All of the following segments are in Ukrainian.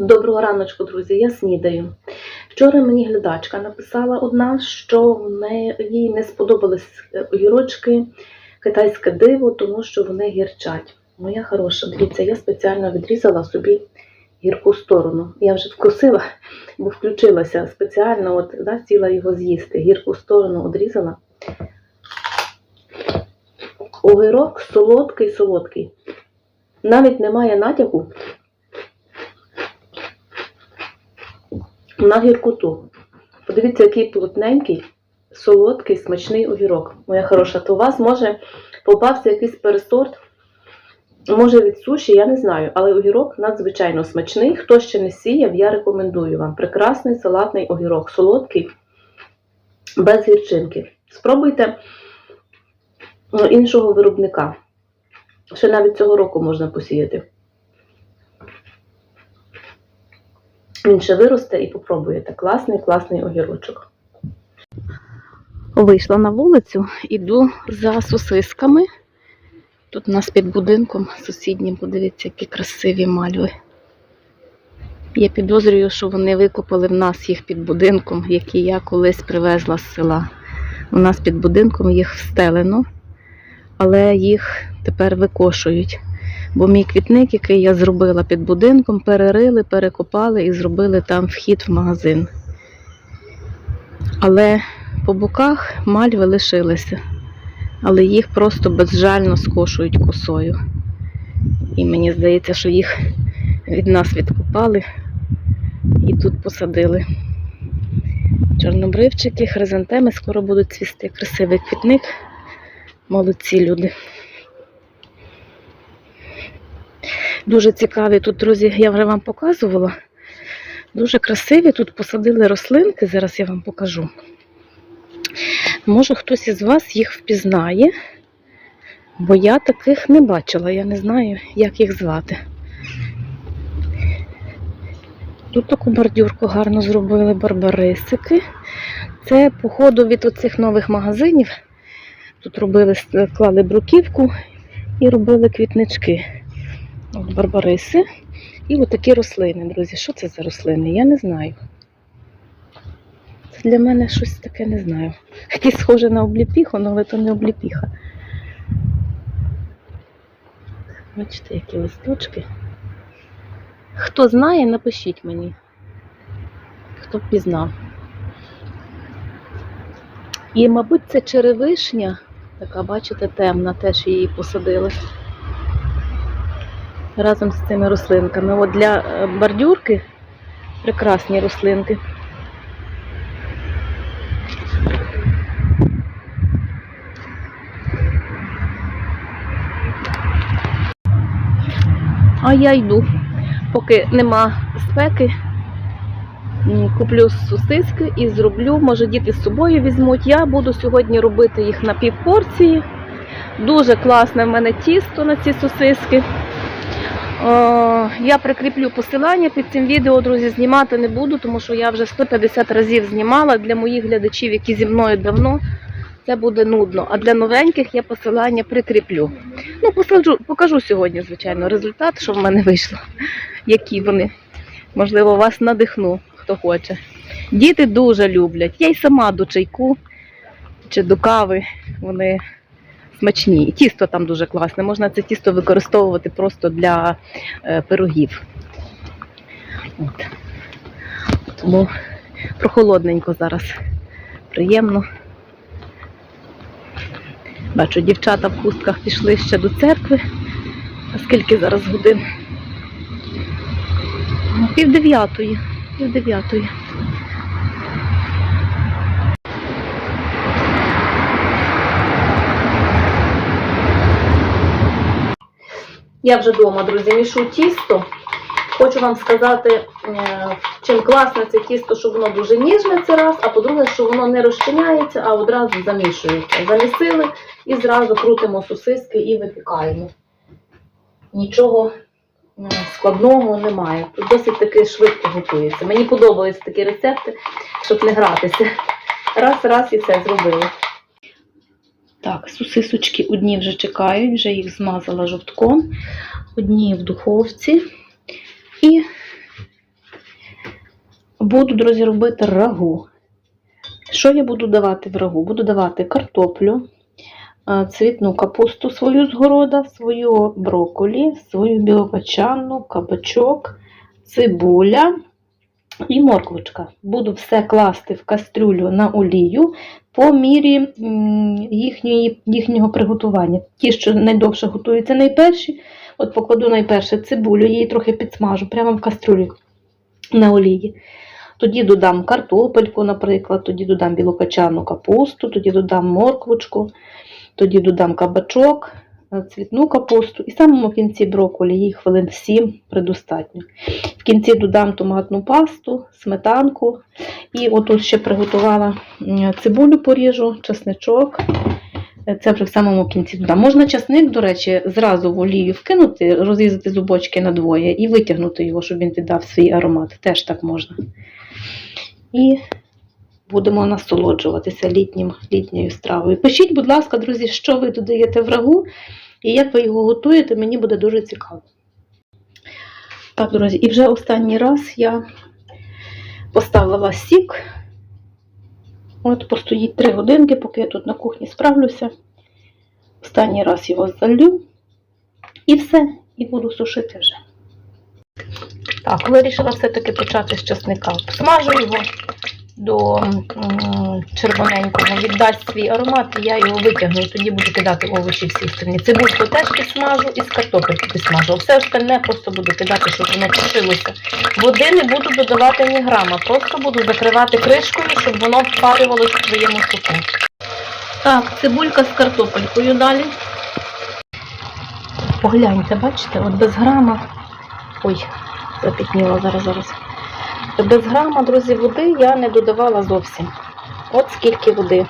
Доброго раночку, друзі, я снідаю. Вчора мені глядачка написала одна, що в неї- їй не сподобались е, огірочки китайське диво, тому що вони гірчать. Моя хороша, дивіться, я спеціально відрізала собі гірку сторону. Я вже вкусила, бо включилася спеціально, от, да, хотіла його з'їсти. Гірку сторону одрізала. Огірок солодкий, солодкий. Навіть немає натяку на гіркоту. Подивіться, який плотненький, солодкий, смачний огірок. Моя хороша, то у вас може попався якийсь пересорт, може від суші, я не знаю, але огірок надзвичайно смачний. Хто ще не сіяв, я рекомендую вам. Прекрасний салатний огірок, солодкий, без гірчинки. Спробуйте іншого виробника. Ще навіть цього року можна посіяти. Він ще виросте і попробуєте. Класний, класний огірочок. Вийшла на вулицю, іду за сосисками. Тут у нас під будинком сусіднім, подивіться, які красиві мальви. Я підозрюю, що вони викопали в нас їх під будинком, які я колись привезла з села. У нас під будинком їх встелено, але їх тепер викошують. Бо мій квітник, який я зробила під будинком, перерили, перекопали і зробили там вхід в магазин. Але по боках мальви лишилися, але їх просто безжально скошують косою. І мені здається, що їх від нас відкопали і тут посадили. Чорнобривчики, хризантеми скоро будуть цвісти. Красивий квітник. Молодці люди. Дуже цікаві тут, друзі, я вже вам показувала. Дуже красиві. Тут посадили рослинки, зараз я вам покажу. Може, хтось із вас їх впізнає, бо я таких не бачила, я не знаю, як їх звати. Тут таку бордюрку гарно зробили барбарисики. Це, походу, від оцих нових магазинів. Тут робили, клали бруківку і робили квітнички. От барбариси. І отакі рослини, друзі. Що це за рослини? Я не знаю. Це для мене щось таке не знаю. Якесь схоже на обліпіху, але то не обліпіха. Бачите, які листочки. Хто знає, напишіть мені. Хто пізнав. І, мабуть, це черевишня, така, бачите, темна, теж її посадили разом з цими рослинками. От для е, бордюрки прекрасні рослинки. А я йду, поки нема спеки. Куплю сосиски і зроблю, може діти з собою візьмуть. Я буду сьогодні робити їх на півпорції. Дуже класне в мене тісто на ці сосиски. О, я прикріплю посилання під цим відео, друзі, знімати не буду, тому що я вже 150 разів знімала для моїх глядачів, які зі мною давно. Це буде нудно. А для новеньких я посилання прикріплю. Ну, посаджу, покажу сьогодні, звичайно, результат, що в мене вийшло, які вони. Можливо, вас надихну, хто хоче. Діти дуже люблять. Я й сама до чайку чи до кави. Вони смачні. І тісто там дуже класне. Можна це тісто використовувати просто для е, пирогів. От. Тому прохолодненько зараз. Приємно. Бачу, дівчата в хустках пішли ще до церкви. А скільки зараз годин? Ну, Пів дев'ятої. Пів дев'ятої. Я вже вдома, друзі, мішу тісто. Хочу вам сказати, е, чим класне це тісто, що воно дуже ніжне це раз, а по-друге, що воно не розчиняється, а одразу замішується. Замісили і зразу крутимо сосиски і випікаємо. Нічого е, складного немає. Тут досить таки швидко готується. Мені подобаються такі рецепти, щоб не гратися. Раз, раз і все зробили. Так, сосисочки одні вже чекають, вже їх змазала жовтком, одні в духовці. І Буду, друзі, робити рагу. Що я буду давати в рагу? Буду давати картоплю, е, цвітну капусту свою з города, свою брокколі, свою білокачанну, кабачок, цибуля і морквочка. Буду все класти в кастрюлю на олію по мірі їхньої, їхнього приготування. Ті, що найдовше готуються найперші, от покладу найперше цибулю, її трохи підсмажу прямо в кастрюлі на олії. Тоді додам картопельку, наприклад, тоді додам білокачану капусту, тоді додам морквочку, тоді додам кабачок, цвітну капусту і в самому кінці брокколі, їй хвилин 7 предостатньо. В кінці додам томатну пасту, сметанку. І отут ще приготувала цибулю поріжу, чесничок. Е, Це вже в самому кінці додам. Можна часник, до речі, зразу в олію вкинути, розрізати зубочки на двоє і витягнути його, щоб він віддав свій аромат. Теж так можна. І будемо насолоджуватися літнім, літньою стравою. Пишіть, будь ласка, друзі, що ви додаєте в рагу і як ви його готуєте, мені буде дуже цікаво. Так, друзі, і вже останній раз я поставила сік. От постоїть 3 годинки, поки я тут на кухні справлюся. Останній раз його залю. І все, і буду сушити вже. Так, вирішила все-таки почати з часника. Смажу його до червоненького, віддасть свій аромат, і я його витягну, і тоді буду кидати овочі всі сторони. Цибульку теж підсмажу і з картопельки підсмажу. Все остальне просто буду кидати, щоб воно тушилося. Води не буду додавати ні грама, просто буду закривати кришкою, щоб воно впарювалося в своєму соку. Так, цибулька з картопелькою далі. Погляньте, бачите, от без грама. Ой, запітніла зараз зараз. Без грама, друзі, води я не додавала зовсім. От скільки води.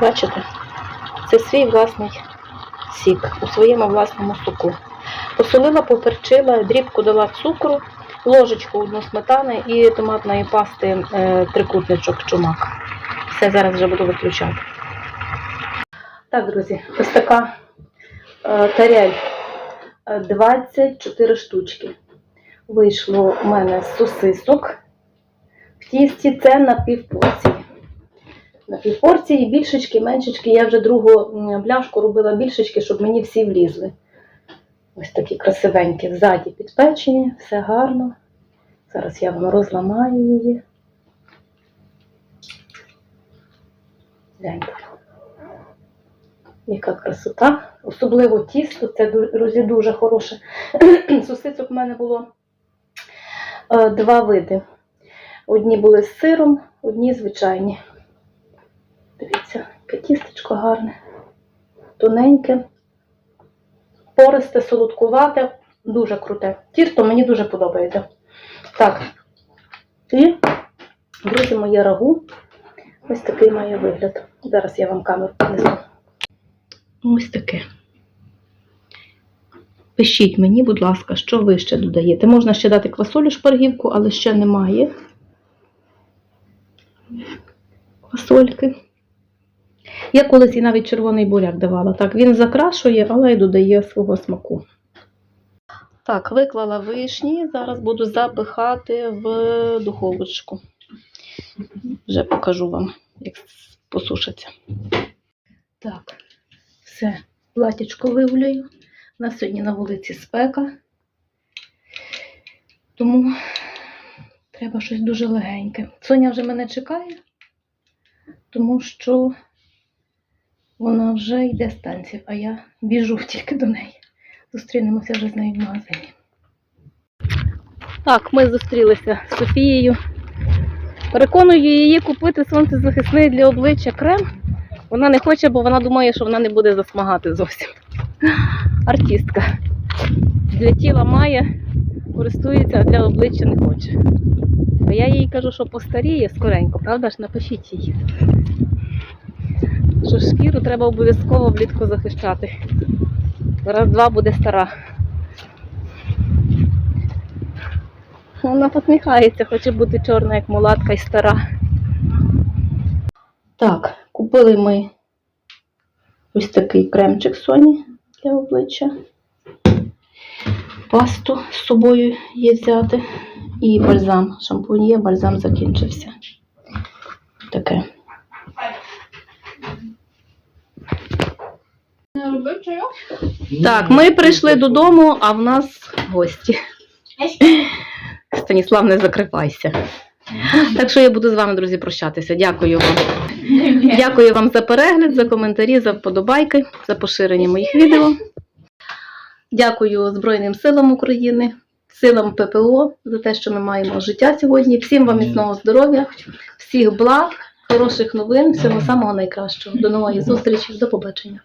Бачите? Це свій власний сік у своєму власному соку. Посолила, поперчила, дрібку дала цукру, ложечку одну сметани і томатної пасти е, трикутничок чумак. Все, зараз вже буду виключати. Так, друзі, ось така е, тарель. Е, 24 штучки. Вийшло у мене сосисок. В тісті це на півпорції. На півпорції більшечки, меншечки. Я вже другу м, бляшку робила більшечки, щоб мені всі влізли. Ось такі красивенькі, ззаді підпечені, все гарно. Зараз я вам розламаю її. Гляньте. Яка красота. Особливо тісто, це друзі, дуже хороше. Сосисок в мене було два види. Одні були з сиром, одні звичайні. Дивіться, яке тістечко гарне, тоненьке, пористе, солодкувате, дуже круте. Тісто мені дуже подобається. Так, і, друзі, моє рагу. Ось такий має вигляд. Зараз я вам камеру принесу. Ось таке. Пишіть мені, будь ласка, що ви ще додаєте. Можна ще дати квасолю шпаргівку, але ще немає квасольки. Я колись і навіть червоний буряк давала. Так, він закрашує, але й додає свого смаку. Так, виклала вишні, зараз буду запихати в духовочку. Вже покажу вам, як посушаться. Так, все, платічко вивлюю. У нас сьогодні на вулиці спека, тому треба щось дуже легеньке. Соня вже мене чекає, тому що вона вже йде з танців, а я біжу тільки до неї. Зустрінемося вже з нею в магазині. Так, ми зустрілися з Софією. Переконую її купити сонцезахисний для обличчя крем. Вона не хоче, бо вона думає, що вона не буде засмагати зовсім. Артистка. Для тіла має, користується, а для обличчя не хоче. А я їй кажу, що постаріє скоренько, правда ж? Напишіть їй. Що шкіру треба обов'язково влітку захищати. Раз-два буде стара. Вона посміхається, хоче бути чорна, як мулатка і стара. Так, купили ми ось такий кремчик Соні для обличчя. Пасту з собою є взяти. І бальзам. Шампунь є, бальзам закінчився. Таке. Не робив чайок? Так, ми прийшли додому, а в нас гості. Станіслав, не закривайся. Так що я буду з вами, друзі, прощатися. Дякую вам. Дякую вам за перегляд, за коментарі, за вподобайки, за поширення моїх відео. Дякую Збройним силам України, силам ППО за те, що ми маємо життя сьогодні. Всім вам міцного здоров'я, всіх благ, хороших новин, всього самого найкращого. До нової зустрічі, до побачення.